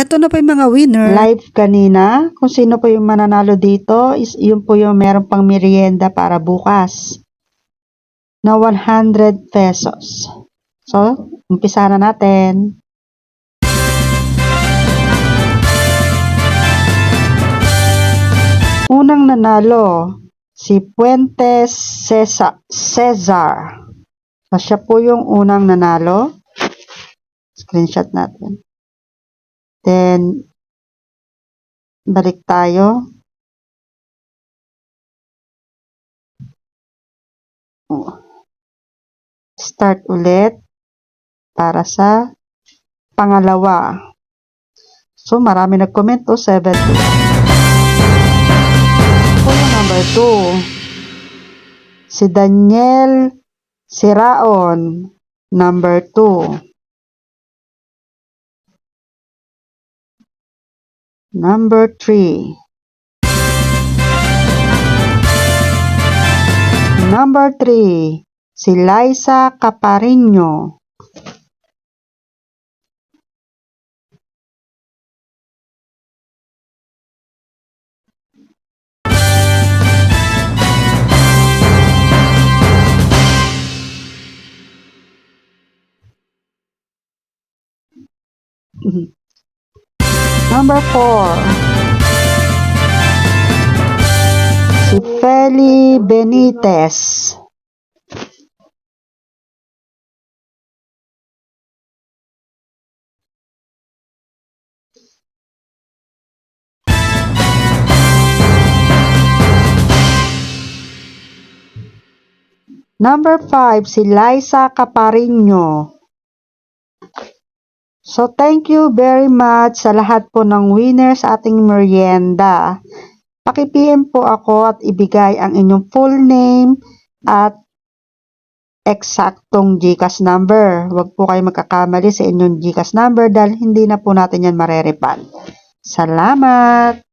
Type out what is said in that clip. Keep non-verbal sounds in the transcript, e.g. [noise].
Ito na po yung mga winner. live kanina. Kung sino po yung mananalo dito, is yun po yung meron pang merienda para bukas na 100 pesos. So, umpisa na natin. Unang nanalo, si Puentes Cesar. Cesar. So, siya po yung unang nanalo. Screenshot natin. Then, balik tayo. Oh. Start ulit para sa pangalawa. So, marami nag-comment to. 7 Ito yung number 2. Si Daniel Siraon. Number 2. Number 3. Number 3. Si Liza Caparino. [laughs] Number 4. Si Feli Benitez. Number 5, si Liza Caparino. So, thank you very much sa lahat po ng winners sa ating merienda. Paki-PM po ako at ibigay ang inyong full name at eksaktong GCash number. Huwag po kayo magkakamali sa inyong GCash number dahil hindi na po natin yan marerepand. Salamat!